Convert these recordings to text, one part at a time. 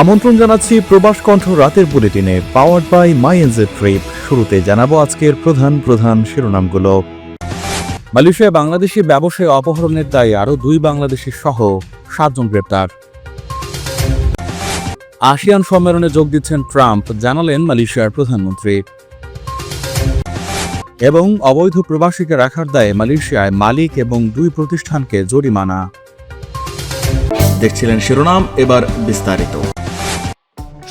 আমন্ত্রণ জানাচ্ছি প্রবাস কণ্ঠ রাতের বুলেটিনে powered by my NJ trip শুরুতে জানাব আজকের প্রধান প্রধান শিরোনামগুলো। মালয়েশিয়ায় বাংলাদেশি ব্যবসায়ী অপহরণের দায়ে আরও দুই বাংলাদেশি সহ সাতজন গ্রেপ্তার। আসিয়ান সম্মেলনে যোগ দিচ্ছেন ট্রাম্প, জানালেন মালয়েশিয়ার প্রধানমন্ত্রী। এবং অবৈধ প্রবাসীকে রাখার দায়ে মালয়েশিয়ায় মালিক এবং দুই প্রতিষ্ঠানকে জরিমানা। দেখছিলেন শিরোনাম, এবার বিস্তারিত।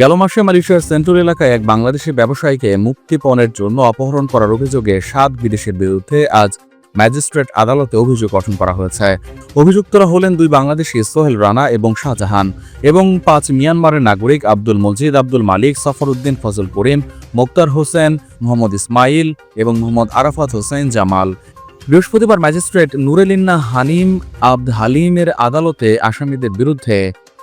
গেল মাসে মালয়েশিয়ার সেন্ট্রাল এলাকায় এক বাংলাদেশি ব্যবসায়ীকে মুক্তিপণের জন্য অপহরণ করার অভিযোগে সাত বিদেশের বিরুদ্ধে আজ ম্যাজিস্ট্রেট আদালতে অভিযোগ গঠন করা হয়েছে। অভিযুক্তরা হলেন দুই বাংলাদেশি সোহেল রানা এবং শাহজাহান এবং পাঁচ মিয়ানমারের নাগরিক আব্দুল মজিদ, আব্দুল মালিক, সফরউদ্দিন ফজল করিম, মোক্তার হোসেন, মোহাম্মদ ইসমাইল এবং মোহাম্মদ আরাফাত হোসেন জামাল। বৃহস্পতিবার ম্যাজিস্ট্রেট নুরেলিন্না হানিম আব্দ হালিমের আদালতে আসামিদের বিরুদ্ধে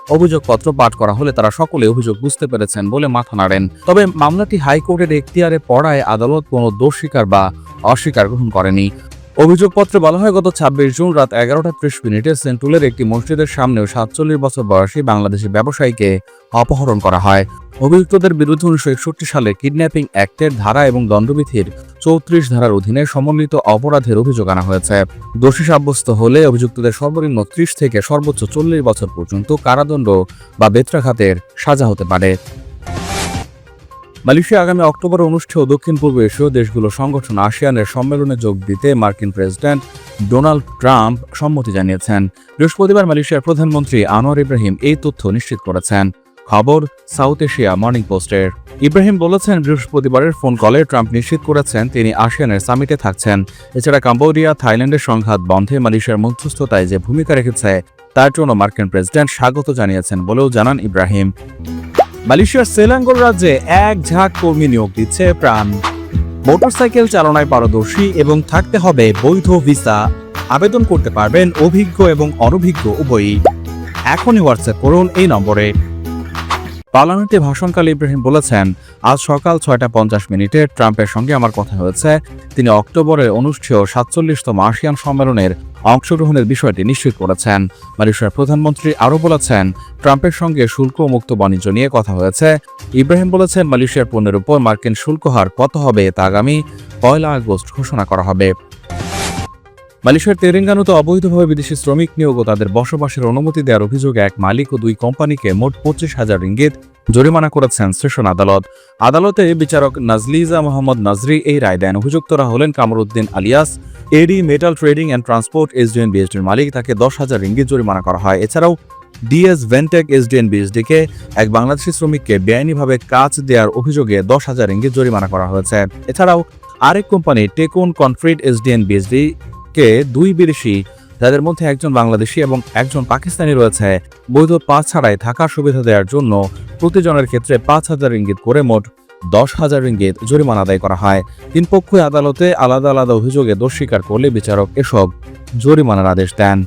অভিযোগপত্র পাঠ করা হলে তারা সকলে অভিযোগ বুঝতে পেরেছেন বলে মাথা নাড়েন। তবে মামলাটি হাইকোর্টের এখতিয়ারে পড়ায় আদালত কোনো দোষ স্বীকার বা অস্বীকার গ্রহণ করেনি। অভিযোগপত্রে বলা হয়, গত ছাব্বিশ জুন রাত এগারোটা ত্রিশ মিনিটে সেন্টুলের একটি মসজিদের সামনেও সাতচল্লিশ বছর বয়সী বাংলাদেশি ব্যবসায়ীকে অপহরণ করা হয়। অভিযুক্তদের বিরুদ্ধে উনিশশো একষট্টি সালে কিডন্যাপিং অ্যাক্টের ধারা এবং দণ্ডবিধির চৌত্রিশ ধারার অধীনে সমন্বিত অপরাধের অভিযোগ আনা হয়েছে। দোষী সাব্যস্ত হলে অভিযুক্তদের সর্বনিম্ন ত্রিশ থেকে সর্বোচ্চ চল্লিশ বছর পর্যন্ত কারাদণ্ড বা বেত্রাঘাতের সাজা হতে পারে। মালয়েশিয়া আগামী অক্টোবরে অনুষ্ঠেয় দক্ষিণ পূর্ব এশীয় দেশগুলো সংগঠন আসিয়ানের সম্মেলনে যোগ দিতে মার্কিন প্রেসিডেন্ট ডোনাল্ড ট্রাম্প সম্মতি জানিয়েছেন। বৃহস্পতিবার মালয়েশিয়ার প্রধানমন্ত্রী আনোয়ার ইব্রাহিম এই তথ্য নিশ্চিত করেছেন। খবর সাউথ এশিয়া মর্নিং পোস্টের। ইব্রাহিম বলেছেন, বৃহস্পতিবারের ফোন কলে ট্রাম্প নিশ্চিত করেছেন তিনি আসিয়ানের সামিটে থাকছেন। এছাড়া কাম্বোডিয়া, থাইল্যান্ডের সংঘাত বন্ধে মালয়েশিয়ার মধ্যস্থতায় যে ভূমিকা রেখেছে, তার জন্য মার্কিন প্রেসিডেন্ট স্বাগত জানিয়েছেন বলেও জানান ইব্রাহিম। মালয়েশিয়ার সেলাঙ্গোর রাজ্যে এক ঝাঁক কর্মী নিয়োগ দিচ্ছে প্রাণ। মোটরসাইকেল চালনায় পারদর্শী এবং থাকতে হবে বৈধ ভিসা। আবেদন করতে পারবেন অভিজ্ঞ এবং অনভিজ্ঞ উভয়ই। এখনই হোয়াটসঅ্যাপ করুন এই নম্বরে। পার্লামেন্টে ভাষণকালে ইব্রাহিম বলেছেন, আজ সকাল ছয়টা পঞ্চাশ মিনিটে ট্রাম্পের সঙ্গে আমার কথা হয়েছে। তিনি অক্টোবরে অনুষ্ঠেয় সাতচল্লিশতম আসিয়ান সম্মেলনের অংশগ্রহণের বিষয়টি নিশ্চিত করেছেন। মালয়েশিয়ার প্রধানমন্ত্রী আরও বলেছেন, ট্রাম্পের সঙ্গে শুল্ক মুক্ত বাণিজ্য নিয়ে কথা হয়েছে। ইব্রাহিম বলেছেন, মালয়েশিয়ার পণ্যের উপর মার্কিন শুল্ক হার কত হবে তা আগামী পয়লা আগস্ট ঘোষণা করা হবে। মালয়েশিয়ার তেলেঙ্গানাতে অবৈধভাবে বিদেশি শ্রমিক নিয়োগ ও তাদের বসবাসের অনুমতি দেওয়ার অভিযোগে এক মালিক ও দুই কোম্পানিকে মোট পঁচিশ হাজার রিঙ্গিত জরিমানা করেছেন সেশন আদালত। আদালতে বিচারক নাজলিজা মোহাম্মদ নাজরি এই রায় দেন। অভিযুক্তরা হলেন Kamruddin alias AD metal trading and transport SDN বিএসডির মালিক। তাকে দশ হাজার রিঙ্গিত জরিমানা করা হয়। এছাড়াও ডিএস ভেন্টেক এসডিএন বিএসডিকে এক বাংলাদেশি শ্রমিককে বেআইনিভাবে কাজ দেওয়ার অভিযোগে দশ হাজার রিঙ্গিত জরিমানা করা হয়েছে। এছাড়াও আরেক কোম্পানি টেকুন কনফ্রিট এসডিএন বিএসডি কে দুই বিদেশি যাদের মধ্যে একজন বাংলাদেশি এবং একজন পাকিস্তানি রয়েছে, বৈধ পাঁচ ছাড়াই থাকার সুবিধা দেওয়ার জন্য প্রতিজনের ক্ষেত্রে পাঁচ হাজার ইঙ্গিত করে মোট দশ হাজার ইঙ্গিত জরিমানা আদায় করা হয়। তিন পক্ষই আদালতে আলাদা আলাদা অভিযোগে দোষ স্বীকার করলে বিচারক এসব জরিমানার আদেশ দেন।